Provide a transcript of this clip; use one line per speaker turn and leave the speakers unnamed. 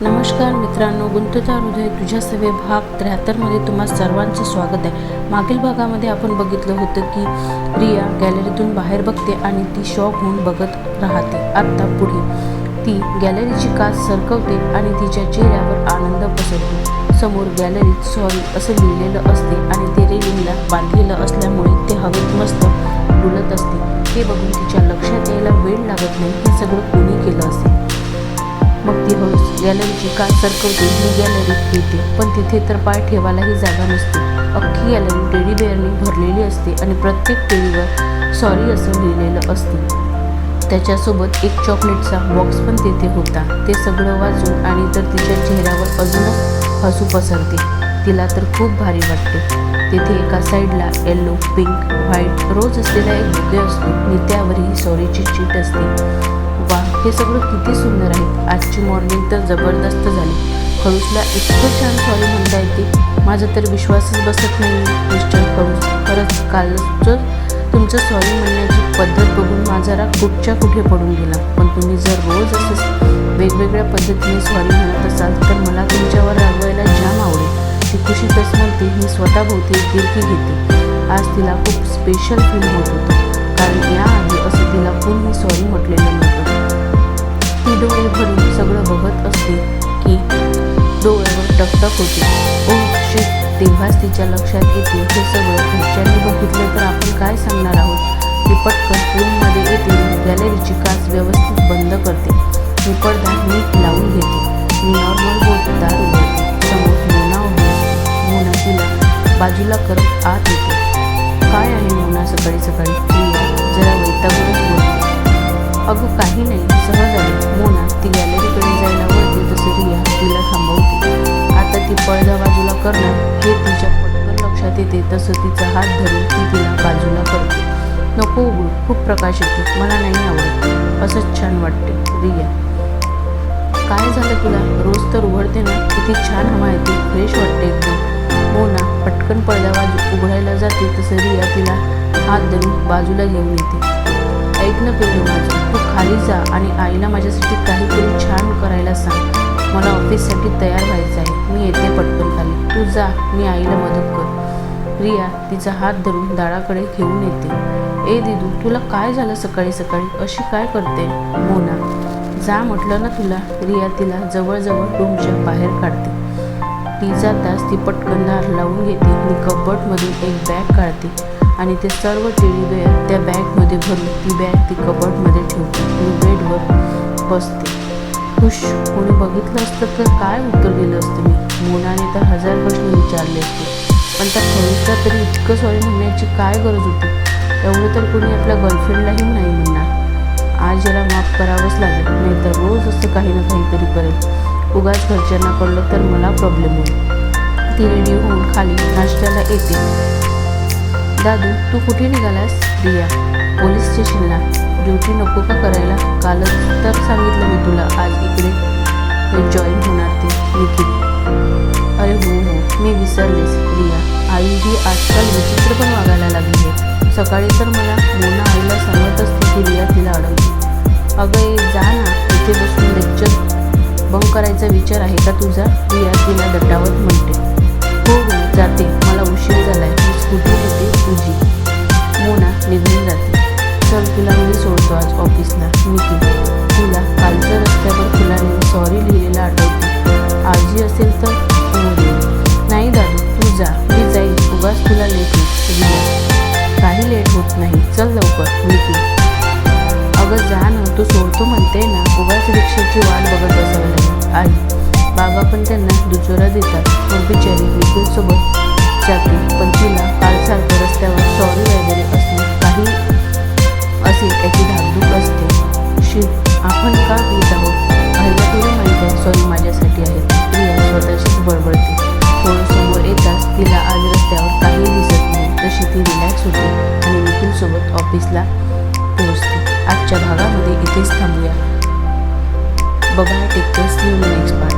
नमस्कार मित्रांनो गुंतता हृदय तुझ्या सवे भाग त्र्याहत्तरमध्ये तुम्हा सर्वांचं स्वागत आहे. मागील भागामध्ये आपण बघितलं होतं की रिया गॅलरीतून बाहेर बघते आणि ती शॉक होऊन बघत राहते. आत्ता पुढे. ती गॅलरीची काच सरकवते आणि तिच्या चेहऱ्यावर आनंद पसरतो. समोर गॅलरीत सॉरी असं लिहिलेलं असते आणि ते रेलिंगला बांधलेलं असल्यामुळे ते हवेत मस्त डुलत असते. हे बघून तिच्या लक्षात यायला वेळ लागत नाही. हे सगळं कोणी केलं असते मग ती गॅलरीची कार सरकवते आणि गॅलरीत येते पण तिथे तर पाय ठेवायलाही जागा नसते. अख्खी गॅलरी टेडी बेअरने भरलेली असते आणि प्रत्येक टेडीवर सॉरी असं लिहिलेलं असते. त्याच्यासोबत एक चॉकलेटचा बॉक्स पण तेथे होता. ते सगळं वाचून आणि तर तिच्या चेहऱ्यावर अजूनच हसू पसरते. तिला तर खूप भारी वाटते. तिथे एका साईडला येल्लो पिंक व्हाईट रोज असलेला एक बुके असतो. आणि त्यावरही सॉरीची चीट असते. वा हे सगळं किती सुंदर आहे. आजची मॉर्निंग तर जबरदस्त झाली. खडूसला इतकं छान सॉरी म्हणता येते. माझा तर विश्वासच बसत नाही मिस्टर खडूस. खरंच कालचं तुमचं सॉरी म्हणण्याची पद्धत बघून माझा राग कुठच्या कुठे पडून गेला. पण तुम्ही जर रोज असंच वेगवेगळ्या पद्धतीने सॉरी म्हणत असाल तर मला तुमच्यावर रागवायला जाम आवडेल. ती खुशी कस म्हणते मी स्वतःभोवती एक गिरकी घेते. आज तिला खूप स्पेशल फील होत होतं. कारण या आहे असं तिला कोणी सॉरी म्हटलेलं नव्हतं. ती डोळे भरून सगळं बघत असते की डोळ्यावर टकटक होते. ओ शिट तेव्हाच तिच्या लक्षात येते हे सगळं. घरच्यांनी बघितलं तर आपण काय सांगणार आहोत? ती पटकन रूममध्ये येते गॅलरीची काच व्यवस्थित बंद करते. मी पडदा नीट लावून घेते. मी नॉर्मल बोट उघडते समोर मोना उभी मोना तिला बाजूला करत आत येते. काय आहे मोना सकाळी सकाळी जरा वैतागूनच बोलते. अगं काही नाही. करणं हे तिच्या पटकन लक्षात येते तसं तिचा हात धरून ती तिला बाजूला करते. नको उघडू खूप प्रकाश येते. मला नाही आवडत. असंच छान वाटते रिया. काय झालं तुला? रोज तर उघडते ना? किती छान हवा येते फ्रेश वाटते एकदम. हो ना पटकन पडदा बाजू उघडायला जाते तसं रिया तिला हात धरून बाजूला घेऊन येते. ऐक ना पिल्लू माझं तू खाली जा आणि आईला माझ्यासाठी काहीतरी छान करायला सांग. मला ऑफिससाठी तयार व्हायचं आहे. मी येते जा मी आईला मदत कर. रिया तिचा हात धरून दाराकडे घेऊन येते. ए दिदू तुला काय झालं सकाळी सकाळी? अशी काय करते? मोना. जा म्हटलं ना तुला रिया तिला जवळजवळ रूमच्या बाहेर काढते. ती जाताच ती पटकन दार लावून घेते आणि कबर्डमधून एक बॅग काढते आणि ते सर्व टेडी बेअर त्या बॅगमध्ये भरून ती बॅग ती कबर्डमध्ये ठेवते आणि बेडवर बसते. खुश कोणी बघितलं असतं तर काय उत्तर दिलं असतं मी? मोनाने तर हजार प्रश्न विचारले असते. पण त्या खरोखर तरी इतकं सॉरी म्हणण्याची काय गरज होती? एवढं तर कोणी आपल्या गर्लफ्रेंडलाही नाही म्हणणार. आज याला माफ करावंच लागेल नाही तर रोज असं काही ना काहीतरी करेल. उगाच घरच्यांना कळलं तर मला प्रॉब्लेम होईल. ती रेडी होऊन खाली नाश्त्याला येते. दादू तू कुठे निघालास? रिया पोलीस स्टेशनला ड्युटी नको का करायला? कालच तर सांगितलं मी तुला आज इकडे जॉईन होणार ते निखिल. अरे हो हो मी विसरलेच रिया आई ही आजकाल विचित्र पण वागायला लागली आहे. सकाळी तर मला मोना आईला सांगत असते की रिया तिला अडवली अगं जा ना इथे बसून लेक्चर बंक करायचा विचार आहे का तुझा? रिया तिला दटावत म्हणते. हो हो जाते. मला उशीर झालाय. मी स्कूटी घेते तुझी मोना निघून जाते. चल तुला मी सोडतो आज ऑफिसला निकी तुला कालच्या रस्त्यावर फुलाने सॉरी लिहिलेलं आठवते. आजी असेल तर नाही दादू तू जा. मी जाईल. उगाच तुला लेट होईल काही लेट होत नाही. चल लवकर निकी अगं जा ना. तू सोडतो म्हणते ना. उगाच रिक्षाची वाट बघत बसावं लागेल आई बाबा पण त्यांना दुजोरा देतात. पण बिचारी निखिलसोबत जाते. सोबत ऑफिसला पोहोचते आजच्या भागामध्ये इथेच थांबूया. बघा टेक केअर्स नेक्स्ट पार्ट